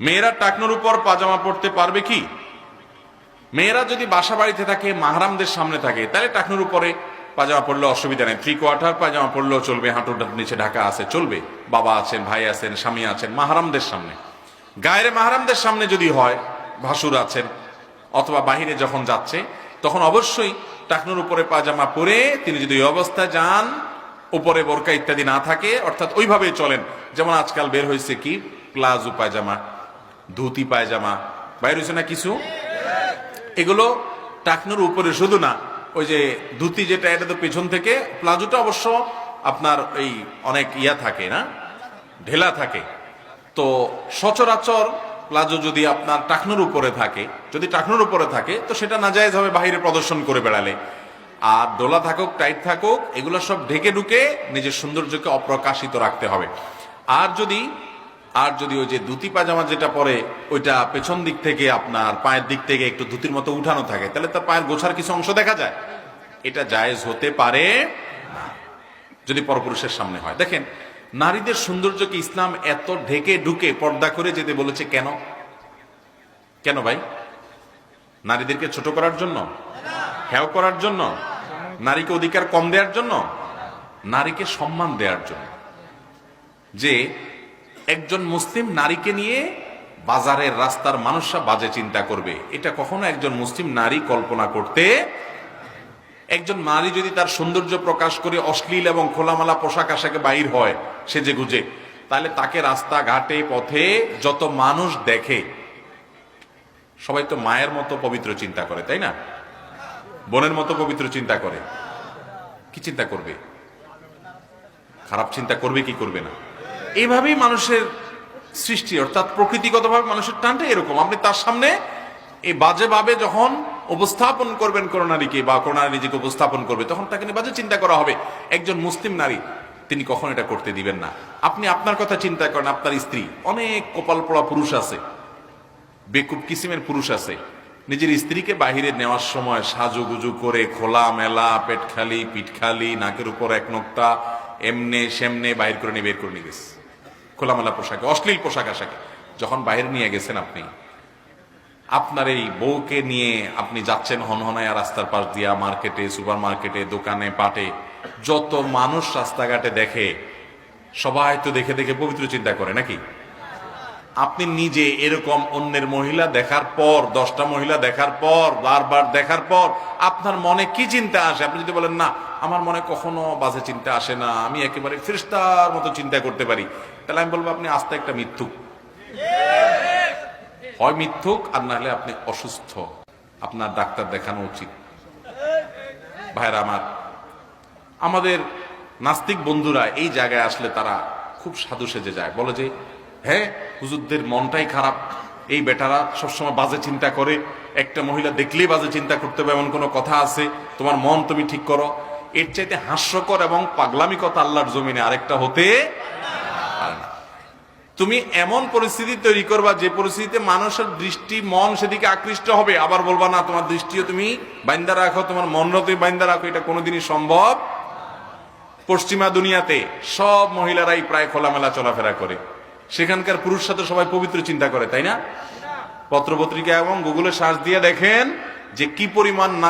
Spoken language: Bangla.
মেয়েরা টাকনোর উপর পাজামা পড়তে পারবে কি? মেয়েরা যদি বাসা বাড়িতে থাকে, মাহারামদের সামনে থাকে, তাহলে টাকনোর উপরে পাজামা পড়লে অসুবিধা নেই। থ্রি কোয়ার্টার পাজামা পড়লেও চলবে, হাঁটুর নিচে ঢাকা আছে, চলবে। বাবা আছেন, ভাই আছেন, স্বামী আছেন, মাহারামদের সামনে। গায়ের মাহারামদের সামনে যদি হয়, ভাসুর আছেন, অথবা বাহিরে যখন যাচ্ছে, তখন অবশ্যই টাকনোর উপরে পাজামা পরে তিনি যদি ওই অবস্থায় যান, উপরে বোরকা ইত্যাদি না থাকে, অর্থাৎ ওইভাবেই চলেন। যেমন আজকাল বের হয়েছে কি? প্লাজো পায়জামা ধুতি, পায়জামা। বাইর হয়েছে না কিছু? এগুলো টাকনোর উপরে, শুধু না, ওই যে ধুতি যেটা, এটা তো পেছন থেকে, প্লাজোটা অবশ্য আপনার এই অনেক ইয়া থাকে না? ঢেলা থাকে। তো সচরাচর প্লাজো যদি আপনার টাকনোর উপরে থাকে, যদি টাকনোর উপরে থাকে, তো সেটা না যায় হবে বাহিরে প্রদর্শন করে বেড়ালে। আর ডোলা থাকুক, টাইট থাকুক, এগুলো সব ঢেকে ঢুকে নিজের সৌন্দর্যকে অপ্রকাশিত রাখতে হবে। আর যদি আর যদি ওই যে ধুতি পাজামা যেটা পরে, ওইটা পেছন দিক থেকে আপনার পায়ের দিক থেকে একটু ধুতির মতো উঠানো থাকে, তাহলে তার পায়ের গোছার কিছু অংশ দেখা যায়। এটা জায়েজ হতে পারে যদি পরপুরুষের সামনে হয়। দেখেন, নারীদের সৌন্দর্যকে ইসলাম এত ঢেকে ঢুকে পর্দা করে যেতে বলেছে কেন? কেন ভাই? নারীদেরকে ছোট করার জন্য? হেয় করার জন্য? নারীকে অধিকার কম দেওয়ার জন্য? নারীকে সম্মান দেওয়ার জন্য। যে একজন মুসলিম নারীকে নিয়ে বাজারের রাস্তার মানুষরা বাজে চিন্তা করবে। এটা কখনো একজন মুসলিম নারী কল্পনা করতে? একজন নারী যদি তার সৌন্দর্য প্রকাশ করে অশ্লীল এবং খোলামালা পোশাক আশাকে বাইর হয় সেজে গুজে, তাহলে তাকে রাস্তাঘাটে, পথে যত মানুষ দেখে, সবাই তো মায়ের মতো পবিত্র চিন্তা করে, তাই না? বোনের মতো পবিত্র চিন্তা করে। কি চিন্তা করবে? খারাপ চিন্তা করবে কি করবে না? এইভাবেই মানুষের সৃষ্টি, অর্থাৎ প্রকৃতিগতভাবে মানুষের টানটা এরকম। আপনি তার সামনে এই বাজে ভাবে যখন উপস্থাপন করবেন কোন নারীকে বা কোন নারী নিজেকে উপস্থাপন করবে, তখন তাকে নিয়ে বাজে চিন্তা করা হবে। একজন মুসলিম নারী, তিনি কখন এটা করতে দিবেন না। আপনি আপনার কথা চিন্তা করেন, আপনার স্ত্রী, অনেক কপাল পড়া পুরুষ আছে, বেকুব কিসিমের পুরুষ আছে। নিজের স্ত্রীকে বাহিরে নেওয়ার সময় সাজুগুজু করে খোলা মেলা পেট খালি, পিঠ খালি, নাকের উপর এক নোক্তা এমনে সেমনে বাইর করে নিয়ে বের করে নিয়ে গেছে। খোলামেলা পোশাকে, অশ্লীল পোশাক আশাকে, যখন বাইরে নিয়ে গেছেন আপনি, আপনার এই বউকে নিয়ে আপনি যাচ্ছেন হনহনায়া রাস্তার পাশ দিয়া, মার্কেটে সুপার মার্কেটে দোকানে, পাটে, যত মানুষ রাস্তাঘাটে দেখে, সবাই তো দেখে দেখে পবিত্র চিন্তা করে, নাকি? আপনি নিজে এরকম অন্যের মহিলা দেখার পর, দশটা মহিলা দেখার পর, বারবার দেখার পর, আপনার মনে কি চিন্তা আসে? আপনি যদি বলেন, না, আমার মনে কখনো বাজে চিন্তা আসে না, আমি একেবারে ফেরিস্তার মতো চিন্তা করতে পারি। তাহলে আমি বলব, আপনি আস্তে একটা মিথ্যুক। হয় মিথ্যুক, আর না হলে আপনি অসুস্থ। আপনার ডাক্তার দেখানো উচিত। ভাইরা আমার, আমাদের নাস্তিক বন্ধুরা এই জায়গায় আসলে তারা খুব সাধু সেজে যায়। বলে যে হ্যাঁ হুজুরদের মনটাই খারাপ। এই বেটারা সবসময় বাজে চিন্তা করে। একটা মহিলা দেখলেই বাজে চিন্তা করতে হবে, এমন কোনো কথা আছে? তোমার মন তুমি ঠিক করো। এর চাইতে হাস্যকর এবং পাগলামি কথা আল্লাহর জমিনে আরেকটা হতে তুমি এমন পরিস্থিতি তৈরি করবা যে পরিস্থিতিতে মানুষের দৃষ্টি, মন সেদিকে আকৃষ্ট হবে। আবার বলবা, না, তোমার দৃষ্টিও তুমি বাইন্দা রাখো, তোমার মনও তুমি বাইন্দা রাখো। এটা কোনোদিনই সম্ভব পশ্চিমা দুনিয়াতে সব মহিলারাই প্রায় খোলামেলা চলাফেরা করে। সেখানকার পুরুষ সাথে সবাই পবিত্র চিন্তা করে, তাই না? পত্রপত্রিকা এবং গুগলে সার্চ দিয়ে দেখেন যে কি পরিমাণ